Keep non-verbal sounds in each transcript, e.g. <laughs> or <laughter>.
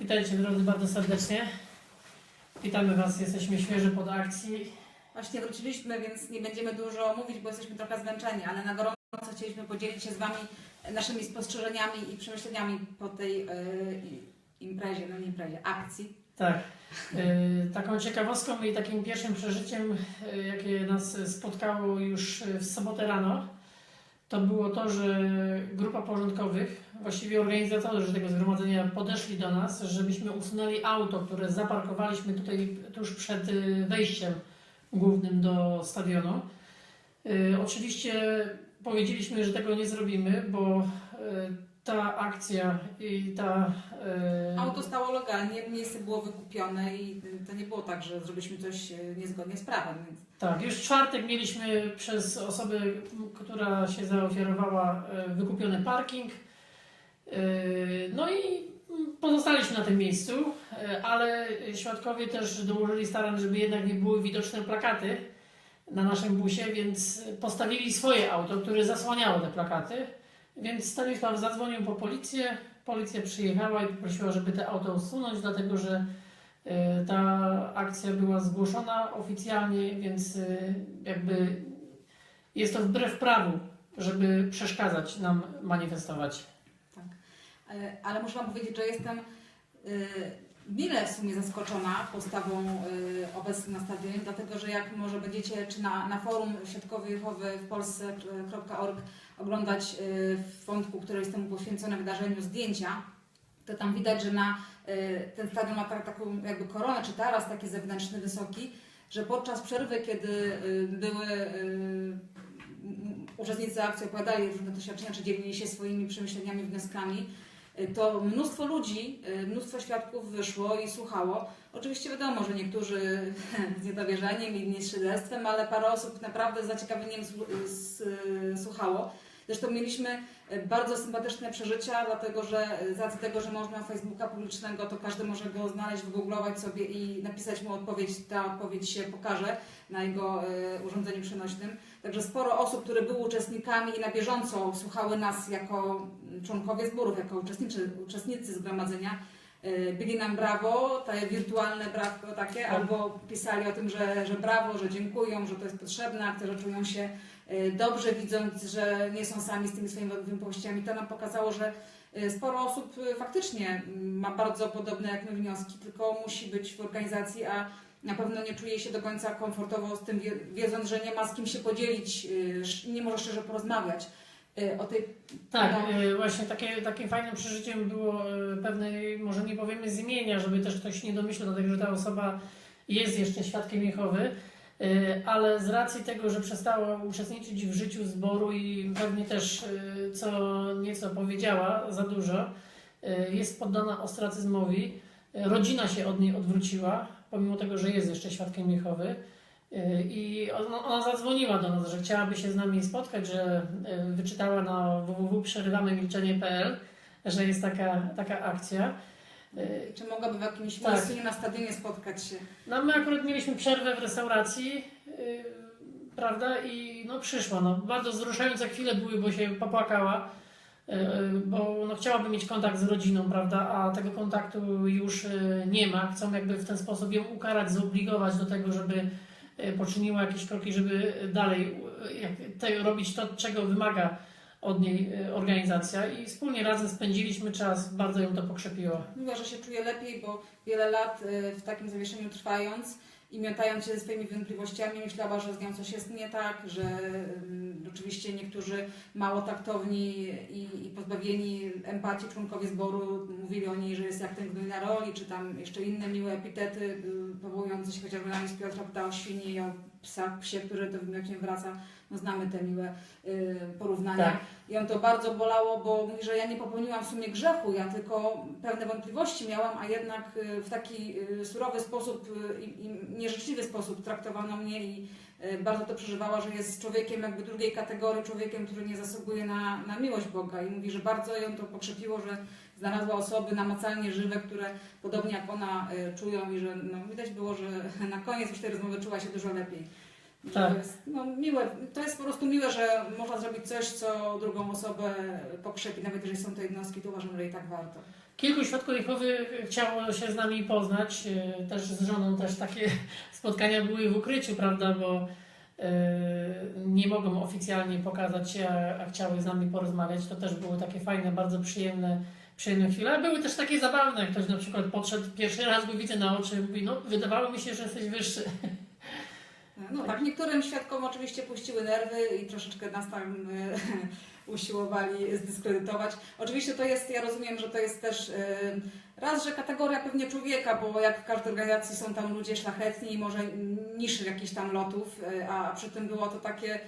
Witajcie drodzy bardzo serdecznie. Witamy Was, jesteśmy świeży pod akcji. Właśnie wróciliśmy, więc nie będziemy dużo mówić, bo jesteśmy trochę zmęczeni, ale na gorąco chcieliśmy podzielić się z Wami naszymi spostrzeżeniami i przemyśleniami po tej yy, imprezie, no nie imprezie, akcji. Tak. y, taką ciekawostką i takim pierwszym przeżyciem, y, jakie nas spotkało już w sobotę rano, to było to, że grupa porządkowych, właściwie organizatorzy tego zgromadzenia podeszli do nas, żebyśmy usunęli auto, które zaparkowaliśmy tutaj tuż przed y, wejściem głównym do stadionu. Y, Oczywiście powiedzieliśmy, że tego nie zrobimy, bo y, ta akcja i ta. Auto stało legalnie, miejsce było wykupione i to nie było tak, że zrobiliśmy coś niezgodnie z prawem, więc Tak, już w czwartek mieliśmy przez osobę, która się zaofiarowała, wykupiony parking. Y, No i pozostaliśmy na tym miejscu, y, ale świadkowie też dołożyli starań, żeby jednak nie były widoczne plakaty na naszym busie, więc postawili swoje auto, które zasłaniało te plakaty. Więc Stanisław zadzwonił po policję, policja przyjechała i poprosiła, żeby te auto usunąć, dlatego że y, ta akcja była zgłoszona oficjalnie, więc jakby jest to wbrew prawu, żeby przeszkadzać nam manifestować. E, Ale muszę Wam powiedzieć, że jestem y, mile w sumie zaskoczona postawą y, obecnych na stadionie, dlatego że jak może będziecie, czy na, na forum Świadkowie Jehowy w Polsce.org oglądać w wątku, który jest temu poświęcone wydarzeniu zdjęcia, to tam widać, że na ten stadion ma tak, taką jakby koronę, czy taras taki zewnętrzny, wysoki, że podczas przerwy, kiedy były uczestnicy akcji opowiadali różne doświadczenia, czy dzielili się swoimi przemyśleniami, wnioskami, to mnóstwo ludzi, y, mnóstwo świadków wyszło i słuchało. Oczywiście wiadomo, że niektórzy <laughs> z niedowierzaniem, inni z szyderstwem, ale parę osób naprawdę z zaciekawieniem y, słuchało. Zresztą mieliśmy y, bardzo sympatyczne przeżycia, dlatego że y, z racji tego, że można Facebooka publicznego, to każdy może go znaleźć, wygooglować sobie i napisać mu odpowiedź. Ta odpowiedź się pokaże na jego y, urządzeniu przenośnym. Także sporo osób, które były uczestnikami i na bieżąco słuchały nas jako mm, członkowie zborów, jako uczestniczy, uczestnicy zgromadzenia, y, byli nam brawo, te wirtualne brawko takie, albo pisali o tym, że, że brawo, że dziękują, że to jest potrzebne, akty, że czują się y, dobrze, widząc, że nie są sami z tymi swoimi wątpliwościami. To nam pokazało, że y, sporo osób faktycznie mm, ma bardzo podobne jak my wnioski, tylko musi być w organizacji, a na pewno nie czuje się do końca komfortowo z tym, wie- wiedząc, że nie ma z kim się podzielić, nie może szczerze porozmawiać o tej Tak, No. y, właśnie takie, takim fajnym przeżyciem było y, pewnej, może nie powiemy z imienia, żeby też ktoś nie domyślał, dlatego że ta osoba jest jeszcze świadkiem Jehowy, y, ale z racji tego, że przestała uczestniczyć w życiu zboru i pewnie też y, co nieco powiedziała za dużo, y, jest poddana ostracyzmowi. Y, Rodzina się od niej odwróciła, pomimo tego, że jest jeszcze świadkiem Jehowy. Y, I ona, zadzwoniła do nas, że chciałaby się z nami spotkać, że y, wyczytała na www.przerywamymilczenie.pl, że jest taka, taka akcja. Y, Czy mogłaby w jakimś Tak. miejscu nie na stadionie spotkać się? No my akurat mieliśmy przerwę w restauracji, prawda, i no przyszła. No, bardzo wzruszające chwile były, bo się popłakała, bo no, chciałaby mieć kontakt z rodziną, prawda, a tego kontaktu już nie ma. Chcą jakby w ten sposób ją ukarać, zobligować do tego, żeby poczyniła jakieś kroki, żeby dalej y, jak, robić to, czego wymaga od niej y, organizacja i wspólnie razem spędziliśmy czas, bardzo ją to pokrzepiło. Mówiła, że się czuje lepiej, bo wiele lat w takim zawieszeniu trwając i miotając się ze swoimi wątpliwościami, myślała, że z nią coś jest nie tak, że ym, oczywiście niektórzy mało taktowni i, i pozbawieni empatii członkowie zboru mówili o niej, że jest jak ten gnój na roli, czy tam jeszcze inne miłe epitety, y, powołujące się chociażby na Pta o świni i o psach, psie, który to wymiocie wraca. No znamy te miłe y, porównania. Tak. I on to bardzo bolało, bo mówi, że ja nie popełniłam w sumie grzechu, ja tylko pewne wątpliwości miałam, a jednak y, w taki y, surowy sposób y, i nieżyczliwy sposób traktowano mnie i bardzo to przeżywała, że jest człowiekiem jakby drugiej kategorii, człowiekiem, który nie zasługuje na, na miłość Boga. I mówi, że bardzo ją to pokrzepiło, że znalazła osoby namacalnie żywe, które podobnie jak ona y, czują i że no, widać było, że <laughs> na koniec już tej rozmowy czuła się dużo lepiej. Tak. To jest no, miłe. To jest po prostu miłe, że można zrobić coś, co drugą osobę pokrzepi, nawet jeżeli są to jednostki, to uważam, że i tak warto. kilku świadków Jehowy chciało się z nami poznać. e, Też z żoną też takie <laughs> spotkania były w ukryciu, prawda, bo e, nie mogą oficjalnie pokazać się, a, a chciały z nami porozmawiać. To też były takie fajne, bardzo przyjemne, przyjemne chwile. A były też takie zabawne. jak Ktoś na przykład podszedł pierwszy raz, go widzę na oczy, mówi, no wydawało mi się, że jesteś wyższy. <laughs> No tak, niektórym świadkom oczywiście puściły nerwy i troszeczkę nas tam e, <laughs> usiłowali zdyskredytować. Oczywiście to jest, ja rozumiem, że to jest też e, raz, że kategoria pewnie człowieka, bo jak w każdej organizacji są tam ludzie szlachetni i może niższych jakichś tam lotów, e, a przy tym było to takie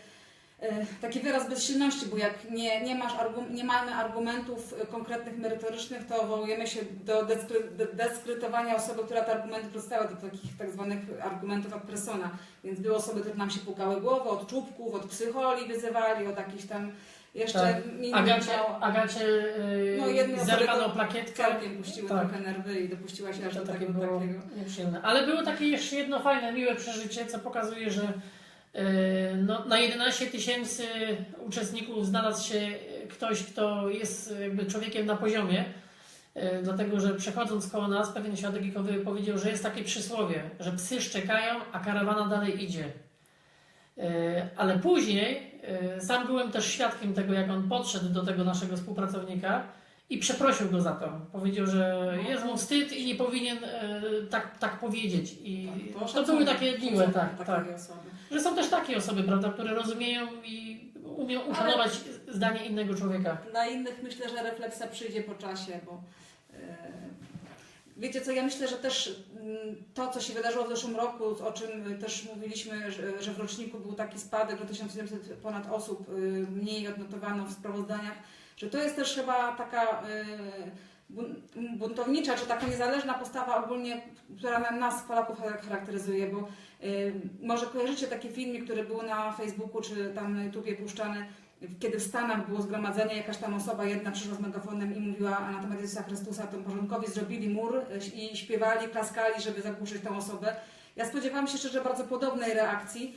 taki wyraz bezsilności, bo jak nie, nie, masz nie mamy argumentów e, konkretnych, merytorycznych, to wołujemy się do deskry- do dyskredytowania osoby, która te argumenty przedstawia, do takich tak zwanych argumentów ad persona. Więc były osoby, które nam się pukały głowę, od czubków, od psycholi wyzywali, od jakichś tam jeszcze Tak. Agacie, Agacie No, yy, osoby zerwano plakietkę. całkiem puściły Tak. trochę nerwy i dopuściła się aż do tego takiego. Ale było takie jeszcze jedno fajne, miłe przeżycie, co pokazuje, że e, no, na 11 tysięcy uczestników znalazł się ktoś, kto jest jakby człowiekiem na poziomie. e, Dlatego, że przechodząc koło nas, pewien świadek powiedział, że jest takie przysłowie, że psy szczekają, a karawana dalej idzie. E, Ale później e, sam byłem też świadkiem tego, jak on podszedł do tego naszego współpracownika i przeprosił go za to. Powiedział, że jest mu wstyd i nie powinien e, tak, tak powiedzieć. I to, szacunek, były takie miłe, tak, tak. osoby. Że są też takie osoby, prawda, które rozumieją i umieją uszanować zdanie innego człowieka. Dla innych myślę, że refleksja przyjdzie po czasie, bo e, wiecie co, ja myślę, że też mm, to, co się wydarzyło w zeszłym roku, o czym też mówiliśmy, że, że w roczniku był taki spadek, że 1700 ponad osób y, mniej odnotowano w sprawozdaniach, że to jest też chyba taka y, bun- buntownicza, czy taka niezależna postawa ogólnie, która na- nas, Polaków, charakteryzuje, bo y, może kojarzycie taki filmik, który był na Facebooku, czy tam na YouTubie puszczany, kiedy w Stanach było zgromadzenie, jakaś tam osoba jedna przyszła z megafonem i mówiła na temat Jezusa Chrystusa, to porządkowi zrobili mur y, i śpiewali, klaskali, żeby zagłuszyć tą osobę. Ja spodziewałam się szczerze bardzo podobnej reakcji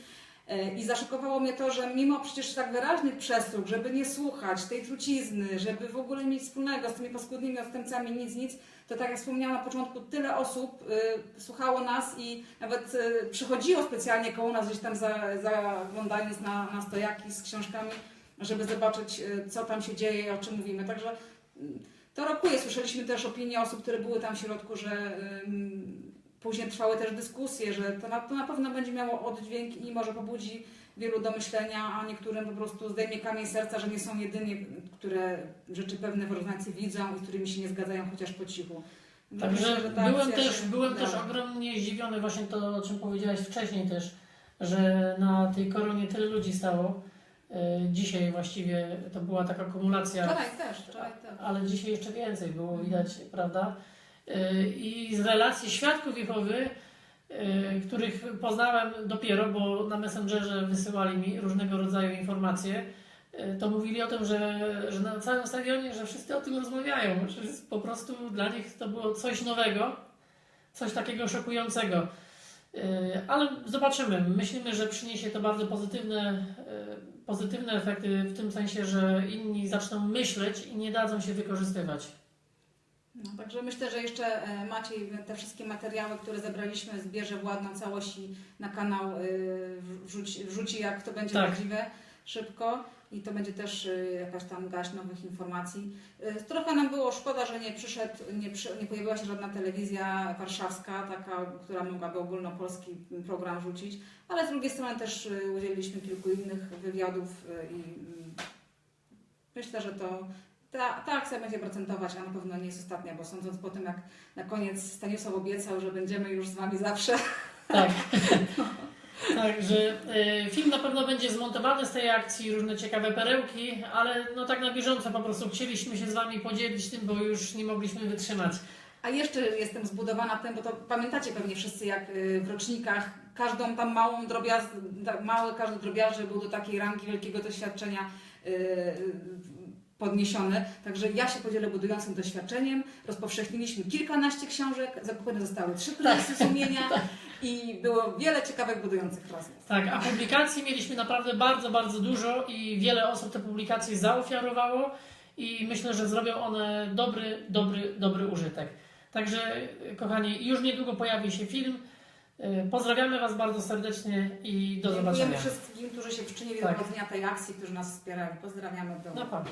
i zaszokowało mnie to, że mimo przecież tak wyraźnych przestróg, żeby nie słuchać tej trucizny, żeby w ogóle mieć wspólnego z tymi paskudnymi odstępcami nic, nic, to tak jak wspomniałam na początku, tyle osób y, słuchało nas i nawet y, przychodziło specjalnie koło nas gdzieś tam za, zaglądając na, na stojaki z książkami, żeby zobaczyć, y, co tam się dzieje i o czym mówimy. Także mm, to rokuje. Słyszeliśmy też opinie osób, które były tam w środku, że ym, później trwały też dyskusje, że to na, to na pewno będzie miało oddźwięk i może pobudzi wielu do myślenia, a niektórym po prostu zdejmie kamień serca, że nie są jedyni, które rzeczy pewne w organizacji widzą i z którymi się nie zgadzają, chociaż po cichu. Także Myślę, byłem też, byłem też ogromnie zdziwiony właśnie to, o czym powiedziałaś wcześniej też, że na tej koronie tyle ludzi stało. E, Dzisiaj właściwie to była taka kumulacja Wczoraj też, wczoraj też. ale dzisiaj jeszcze więcej było widać, prawda? Yy, I z relacji świadków Jehowy, yy, których poznałem dopiero, bo na Messengerze wysyłali mi różnego rodzaju informacje, yy, to mówili o tym, że, że na całym stadionie, że wszyscy o tym rozmawiają, że po prostu dla nich to było coś nowego, coś takiego szokującego. Ale zobaczymy. Myślimy, że przyniesie to bardzo pozytywne, pozytywne efekty w tym sensie, że inni zaczną myśleć i nie dadzą się wykorzystywać. No, także myślę, że jeszcze e, Maciej te wszystkie materiały, które zebraliśmy, zbierze w ładną całość i na kanał e, wrzuci, wrzuci, jak to będzie Tak. możliwe, szybko. I to będzie też e, jakaś tam gaść nowych informacji. Trochę nam było szkoda, że nie przyszedł, nie, przy, nie pojawiła się żadna telewizja warszawska, taka, która mogłaby ogólnopolski program rzucić, ale z drugiej strony też udzieliliśmy kilku innych wywiadów i mm, myślę, że to ta, ta akcja będzie procentować, a na pewno nie jest ostatnia, bo sądząc po tym, jak na koniec Stanisław obiecał, że będziemy już z Wami zawsze. Tak. <laughs> Także e, film na pewno będzie zmontowany z tej akcji, różne ciekawe perełki, ale no tak na bieżąco po prostu chcieliśmy się z Wami podzielić tym, bo już nie mogliśmy wytrzymać. A jeszcze jestem zbudowana tym, bo to pamiętacie pewnie wszyscy, jak y, w rocznikach każdą tam małą drobiazg, mały każdy drobiazg był do takiej rangi wielkiego doświadczenia podniesiony. Także ja się podzielę budującym doświadczeniem. Rozpowszechniliśmy kilkanaście książek, zakupione zostały trzy kryzysy sumienia <laughs> i było wiele ciekawych budujących rozmów. Tak, a publikacji mieliśmy naprawdę bardzo, bardzo dużo i wiele osób te publikacje zaofiarowało i myślę, że zrobią one dobry, dobry, dobry użytek. Także, kochani, już niedługo pojawi się film. Y, Pozdrawiamy Was bardzo serdecznie i do Dziękujemy zobaczenia. wszystkim, którzy się przyczynili Tak. do prowadzenia tej akcji, którzy nas wspierają. Pozdrawiamy pewno. Pa.